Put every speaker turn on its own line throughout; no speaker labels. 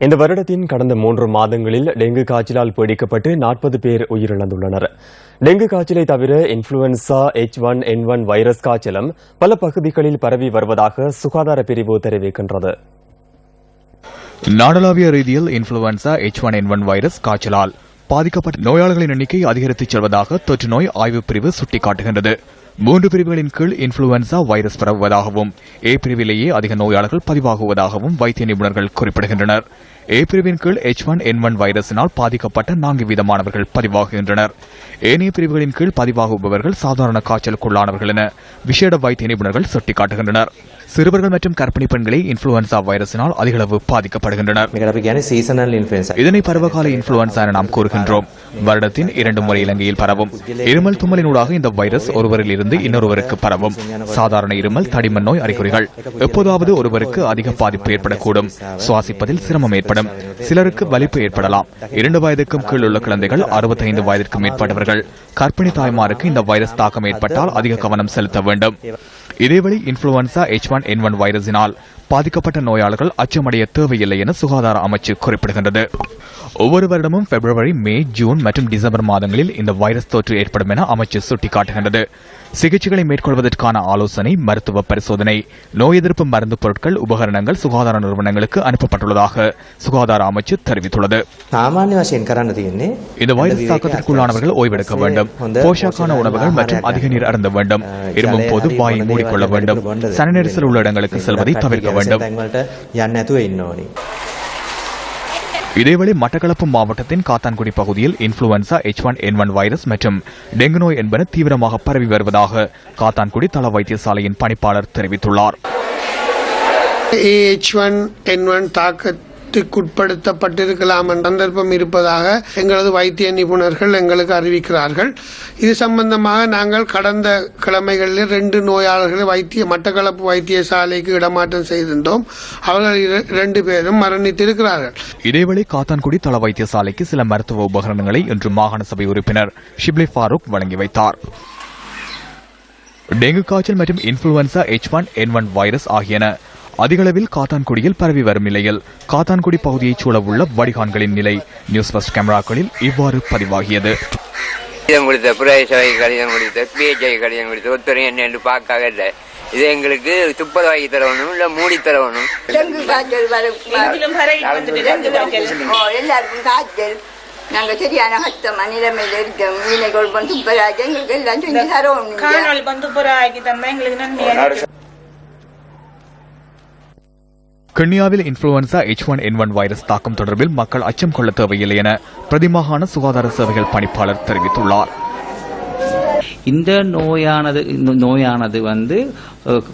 இந்த வருடத்தின் கடந்த மூன்று மாதங்களில் டெங்கு காய்ச்சலால் பீடிக்கப்பட்டு நாற்பது பேர் உயிரிழந்துள்ளனர். டெங்கு காய்ச்சலை தவிர influenza H one N one virus காய்ச்சலும் பல பகுதிகளில் பரவி வருவதாக சுகாதார பிரிவு தெரிவிக்கின்றது.
நாடளாவிய ரீதியில் influenza H one N one virus காய்ச்சலால் பாதிக்கப்பட்ட நோயாளர்களின் எண்ணிக்கை அதிகரித்துச் செல்வதாக தொற்று நோய் ஆய்வு பிரிவு சுட்டிக்காட்டுகின்றது. மூன்று பிரிவுகளின் கீழ் இன்ஃபுளுவன்சா வைரஸ் பரவுவதாகவும் ஏ பிரிவிலேயே அதிக நோயாளர்கள் பதிவாகுவதாகவும் வைத்திய நிபுணர்கள் குறிப்பிடுகின்றனர். ஏ பிரிவின் கீழ் எச் ஒன் என் ஒன் வைரஸினால் பாதிக்கப்பட்ட நான்கு விதமானவர்கள் பதிவாகுகின்றனர். ஏனைய பிரிவுகளின் கீழ் பதிவாகுபவர்கள் சாதாரண காய்ச்சலுக்குள்ளானவர்கள் என விசேட வைத்திய நிபுணர்கள் சுட்டிக்காட்டுகின்றனர். சிறுவர்கள் மற்றும் கர்ப்பிணி பெண்களை இன்ஃபுளுன்சா வைரஸினால் அதிகளவு பாதிக்கப்படுகின்றனர். இதனை பருவகால இன்ஃபுளுன்சா என நாம் கூறுகின்றோம். வருடத்தின் இரண்டு முறை இலங்கையில் பரவும். இருமல் தும்மலினூடாக இந்த வைரஸ் ஒருவரில் இருந்து இன்னொருவருக்கு பரவும். சாதாரண இருமல் தடிமன் நோய் அறிகுறிகள். எப்போதாவது ஒருவருக்கு அதிக பாதிப்பு ஏற்படக்கூடும். சுவாசிப்பதில் சிரமம் ஏற்படும். சிலருக்கு வலிப்பு ஏற்படலாம். இரண்டு வயதுக்கும் கீழ் உள்ள குழந்தைகள் அறுபத்தைந்து வயதிற்கும் மேற்பட்டவர்கள். கர்ப்பிணி தாய்மாருக்கு இந்த வைரஸ் தாக்கம் ஏற்பட்டால் அதிக கவனம் செலுத்த வேண்டும். இதேவேளை influenza H one N one வைரஸினால் பாதிக்கப்பட்ட நோயாளர்கள் அச்சமடைய தேவையில்லை என சுகாதார அமைச்சு குறிப்பிடுகின்றது. ஒவ்வொரு வருடமும் பிப்ரவரி மே ஜூன் மற்றும் டிசம்பர் மாதங்களில் இந்த வைரஸ் தொற்று ஏற்படும் என அமைச்சர் சுட்டிக்காட்டுகின்றது. சிகிச்சைகளை மேற்கொள்வதற்கான ஆலோசனை மருத்துவ பரிசோதனை நோய் எதிர்ப்பு மருந்து பொருட்கள் உபகரணங்கள் சுகாதார நிறுவனங்களுக்கு அனுப்பப்பட்டுள்ளதாக சுகாதார அமைச்சு தெரிவித்துள்ளது. இந்த வைரஸ் தாக்கத்திற்குள்ளானவர்கள் ஓய்வெடுக்க வேண்டும். போஷாக்கான உணவுகள் மற்றும் அதிக நீர் அருந்த வேண்டும். இருமும் போது வாயை மூடிக்கொள்ள வேண்டும். சனநெரிசல் உள்ள இடங்களுக்கு செல்வதை தவிர்க்க வேண்டும். இதேவேளை மட்டக்களப்பு மாவட்டத்தின் காத்தான்குடி பகுதியில் influenza H one N one virus மற்றும் டெங்கு நோய் என்பன தீவிரமாக பரவி வருவதாக காத்தான்குடி தள வைத்தியசாலையின் பணிப்பாளர் தெரிவித்துள்ளார்.
ஏஹெச் ஒன் என் ஒன் விபத்துக்குட்படுத்தப்பட்டிருக்கலாம் என்ற சந்தர்ப்பம் இருப்பதாக எங்களது வைத்திய நிபுணர்கள் எங்களுக்கு அறிவிக்கிறார்கள். இது சம்பந்தமாக நாங்கள் கடந்த கிழமைகளில் ரெண்டு நோயாளர்களை வைத்திய மட்டக்களப்பு வைத்தியசாலைக்கு இடமாற்றம் செய்திருந்தோம். அவர்கள் இரண்டு பேரும் மரணித்திருக்கிறார்கள்.
இதேவேளை காத்தான்குடி தள வைத்தியசாலைக்கு சில மருத்துவ உபகரணங்களை இன்று மாகாண சபை உறுப்பினர் ஷிப்லி ஃபாரூக் வழங்கி வைத்தார். டெங்கு காய்ச்சல் மற்றும் influenza H one N one virus ஆகியன அதிகளவில் காத்தான்குடியில் பரவி வரும் நிலையில் காத்தான்குடி பகுதியைச் சூழவுள்ள வடிகான்களின் நிலை. நியூஸ் ஃபர்ஸ்ட் கேமராக்களில் இவ்வாறு பதிவாகியது.
கடிதம் கொடுத்த புரேசவை கடிதம் கொடுத்த பிஹெச்ஐ கடிதம் கொடுத்த ஒருத்தர் என்னென்று பார்க்கவே இல்லை. இது எங்களுக்கு துப்பது வாங்கி தரவணும் இல்ல மூடி தரவணும்.
எல்லாருக்கும் காய்ச்சல். நாங்க சரியான கஷ்டம் நிலைமையில இருக்கோம். மீனை கொள்பம் துப்பராஜ் எங்களுக்கு எல்லாம் செஞ்சு
புறாக்கி தந்தா எங்களுக்கு நன்மையா இருக்கு.
கென்யாவில் influenza H one N one virus தாக்கம் தொடர்பில் மக்கள் அச்சம் கொள்ள தேவையில்லை என பிரதிமாகாண சுகாதார சேவைகள் பணிப்பாளர் தெரிவித்துள்ளார்.
இந்த நோயானது இந்த நோயானது வந்து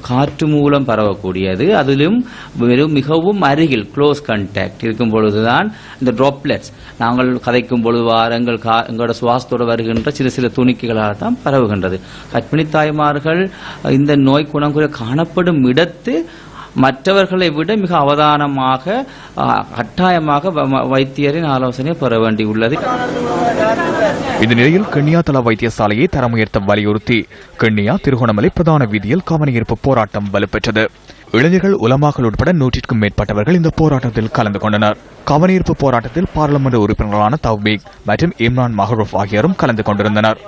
காற்று மூலம் பரவக்கூடியது. அதிலும் வெறும் மிகவும் அருகில் க்ளோஸ் கண்டாக்ட் இருக்கும் பொழுதுதான் இந்த ட்ராப்லெட்ஸ் நாங்கள் கதைக்கும் பொழுது வாரங்கள் கா எங்களோட சுவாசத்தோடு வருகின்ற சில சில துணிக்கைகளால் தான் பரவுகின்றது. கர்ப்பிணி தாய்மார்கள் இந்த நோய் குணங்குறை காணப்படும் இடத்து மற்றவர்களை விட மிக அவதானமாக கட்டாயமாக வ- வைத்தியரின் ஆலோசனை பெற வேண்டியுள்ளது.
இந்த நிலையில் கென்யா தள வைத்தியசாலையை தரம் உயர்த்த வலியுறுத்தி கண்ணியா திருகோணமலை பிரதான வீதியில் கவனஈர்ப்பு போராட்டம் வலுப்பெற்றது. இளைஞர்கள் உலமாக்கள் உட்பட நூற்றிற்கும் மேற்பட்டவர்கள் இந்த போராட்டத்தில் கலந்து கொண்டனர். கவனஈர்ப்பு போராட்டத்தில் பாராளுமன்ற உறுப்பினர்களான தவ்பீக் மற்றும் இம்ரான் மஹரூப் ஆகியோரும் கலந்து கொண்டிருந்தனர்.